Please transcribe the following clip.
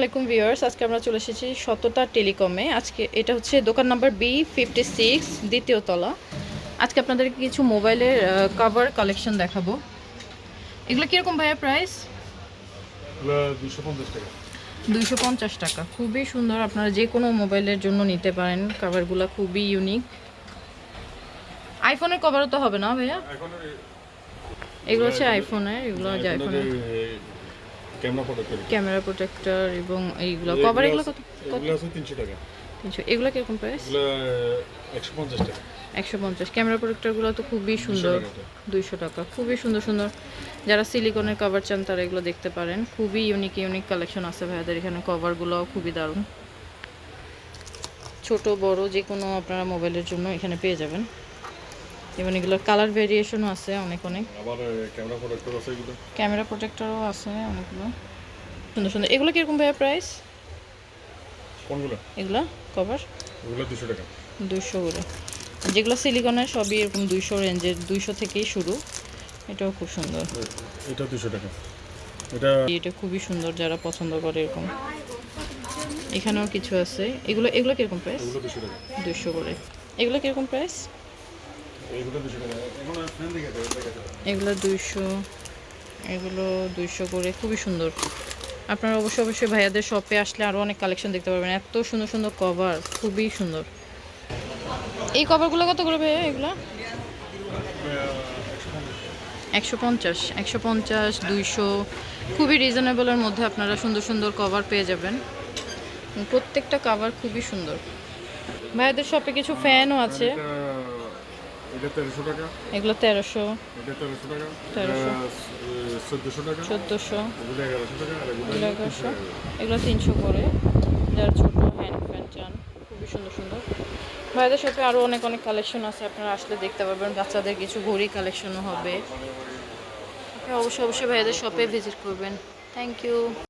আলাইকুম ভিউয়ার্স আজকে আমরা চলে এসেছি সততা টেলিকমে। আজকে এটা হচ্ছে দোকান নাম্বার বি ফিফটি সিক্স দ্বিতীয় তলা। আজকে আপনাদেরকে কিছু মোবাইলের কভার কালেকশন দেখাবো। এগুলো কীরকম ভাইয়া প্রাইস দুইশো পঞ্চাশ টাকা। খুবই সুন্দর আপনারা যে কোনো মোবাইলের জন্য নিতে পারেন। কভারগুলো খুবই ইউনিক আইফোনের কভারও তো হবে না ভাইয়া? এগুলো হচ্ছে আইফোনের এগুলো যে আইফোনের ক্যামেরা প্রোটেক্টর ক্যামেরা প্রোটেক্টর এবং এইগুলো কভার এগুলো কত এগুলো আছে তিনশো টাকা। তিনশো এগুলো কীরকম প্রাইস এগুলো একশো পঞ্চাশ টাকা। একশো পঞ্চাশ। ক্যামেরা প্রোটেক্টরগুলো তো খুবই সুন্দর। টাকা এটা। দুইশো টাকা। খুবই সুন্দর সুন্দর। যারা সিলিকনের কভার চান তারা এগুলো দেখতে পারেন। খুবই ইউনিক ইউনিক কালেকশন আছে ভাইয়াদের এখানে। কভারগুলোও খুবই দারুণ। ছোট বড় যে কোনো আপনারা মোবাইলের জন্য এখানে পেয়ে যাবেন। এবং এগুলোর কালার ভেরিয়েশনও আছে অনেক অনেক। আবার ক্যামেরা প্রোটেক্টর আছে এগুলো? ক্যামেরা প্রোটেক্টরও আছে অনেকগুলো। সুন্দর সুন্দর। এগুলো কীরকম ভাইয়া প্রাইস কোনগুলো? এগুলো? কভার এগুলো দুশো টাকা। দুশো করে। যেগুলো সিলিকনের সবই এরকম দুইশো রেঞ্জের দুইশো থেকেই শুরু। এটাও খুব সুন্দর। এটা দুশো টাকা। এটা এটা খুবই সুন্দর যারা পছন্দ করে এরকম। এখানেও কিছু আছে। এগুলো এগুলো কীরকম প্রাইস এগুলো দুশো টাকা। দুশো করে। এগুলো কীরকম প্রাইস এগুলো দুইশো এগুলো দুইশো করে খুবই সুন্দর। আপনারা অবশ্যই অবশ্যই ভাইয়াদের শপে আসলে আরও অনেক কালেকশন দেখতে পারবেন। এত সুন্দর সুন্দর কভার খুবই সুন্দর। এই কভারগুলো কত করে ভাইয়া এগুলো? একশো পঞ্চাশ একশো পঞ্চাশ দুইশো। খুবই রিজনেবলের মধ্যে আপনারা সুন্দর সুন্দর কভার পেয়ে যাবেন। প্রত্যেকটা কভার খুবই সুন্দর। ভাইয়াদের শপে কিছু ফ্যানও আছে। এটা তেরোশো টাকা। এগুলো তেরোশো। এটা তেরোশো টাকা। তেরোশো। চোদ্দোশো টাকা। চোদ্দোশো। এগুলো এগারোশো টাকা আর এগুলো এগুলো এগারোশো। এগুলো তিনশো করে। যারা ছোটো হ্যান্ড ফ্যান চান খুবই সুন্দর সুন্দর। ভাইদের শপে আরও অনেক অনেক কালেকশন আছে আপনারা আসলে দেখতে পারবেন। বাচ্চাদের কিছু ঘড়ি কালেকশনও হবে। অবশ্যই অবশ্যই ভাইদের শপে ভিজিট করবেন। Thank you